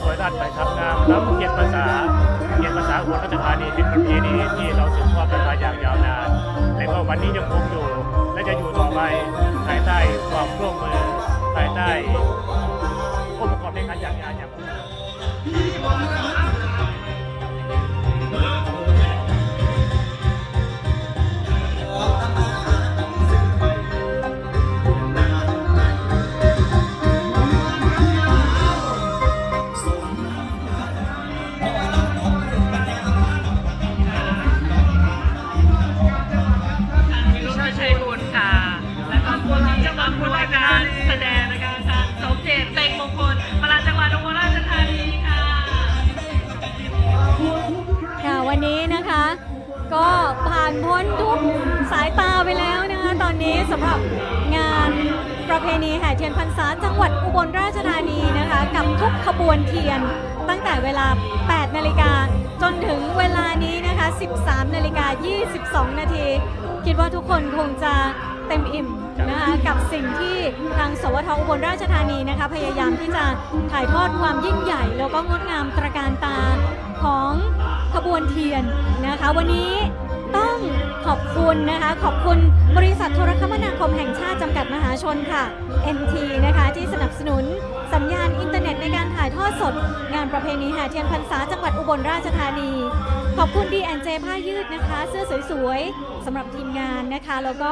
สวยด้านไปทำงามแล้วเกียรติภาษาเกียรติภาษาอุบลราชธานีเป็นประเพณีที่เราสืบทอดกันมาอย่างยาวนาน และก็วันนี้ยังคงอยู่ และจะอยู่ต่อไปภายใต้ความร่วมมือภายใต้องค์ประกอบในการจัดงานอย่าง ก็ผ่านพ้นทุกสายตาไปแล้วนะคะตอนนี้สำหรับงานประเพณีแห่เทียนพรรษาจังหวัดอุบลราชธานีนะคะกับทุกขบวนเทียนตั้งแต่เวลา 8 นาฬิกาจนถึงเวลานี้นะคะ 13 นาฬิกา 22 นาที คิดว่าทุกคนคงจะเต็มอิ่มนะคะกับสิ่งที่ทางสวทอุบลราชธานีนะคะพยายามที่จะถ่ายทอดความยิ่งใหญ่ แล้วก็งดงามตระการตาของขบ วนเทียนนะคะ วันนี้ต้องขอบคุณนะคะ ขอบคุณบริษัทโทรคมนาคมแห่งชาติจำกัดมหาชนค่ะ NT นะคะที่สนับสนุนสัญญาณอินเทอร์เน็ตในการถ่ายทอดสด งานประเพณีแห่เทียนพรรษาจังหวัดอุบลราชธานี ขอบคุณ D&J ผ้ายืดนะคะ เสื้อสวยๆสำหรับทีมงานนะคะ แล้วก็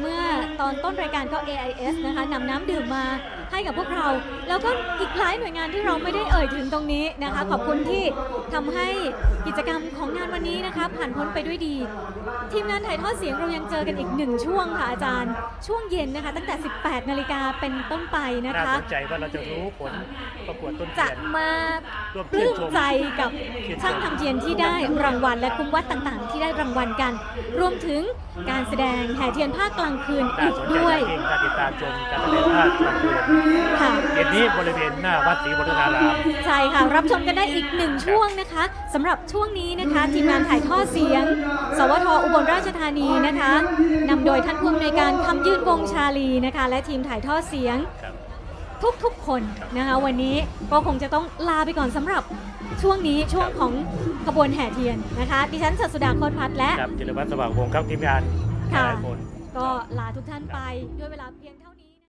เมื่อตอนต้นรายการก็ AIS นะคะนำน้ำดื่มมา ให้กับพวกเรา แล้วก็อีกหลายหน่วยงานที่เราไม่ได้เอ่ยถึงตรงนี้นะคะ ขอบคุณที่ทำให้กิจกรรมของงานวันนี้นะคะ ผ่านพ้นไปด้วยดี ทีมงานถ่ายทอดเสียงเรายังเจอกันอีกหนึ่งช่วงค่ะอาจารย์ ช่วงเย็นนะคะ ตั้งแต่ 18 นาฬิกาเป็นต้นไปนะน่าคะสนใจว่าเราจะรู้ผลประกวดต้นจะเทียนมาร่วมปชื่ลื้นมชมใจกับช่างทำเทียนที่ได้รางวัลและคุ้มวัดต่างๆ ที่ได้รางวัลกัน รวมถึงการแสดงแห่เทียนภาคกลางคืนน่าอีกสนใจด้วยอย่างยิ่งการติดตามชมการแสดงภาคกลางคืนค่ะเย็นนี้บริเวณหน้าวัดศรีบุรณารามใช่ค่ะ รับชมกันได้อีกหนึ่งช่วงนะคะสำหรับช่วงนี้นะคะ ทีมงานถ่ายทอดเสียง สวทอุบลราชธานีนะคะนำโดยท่านผู้อำนวยการคำยืนวงชาลีนะคะ และทีมถ่ายทอดเสียงครับทุกๆคนนะคะวันนี้ก็คงจะต้องลาไปก่อนสำหรับช่วงนี้ช่วงของขบวนแห่เทียนนะคะ ดิฉันสัสุดาโคตรพัฒน์และครับจิรวัตรสว่างวงศ์ครับทีมงานหค่ะลายคน ก็ลาทุกท่านไปด้วยเวลาเพียงเท่า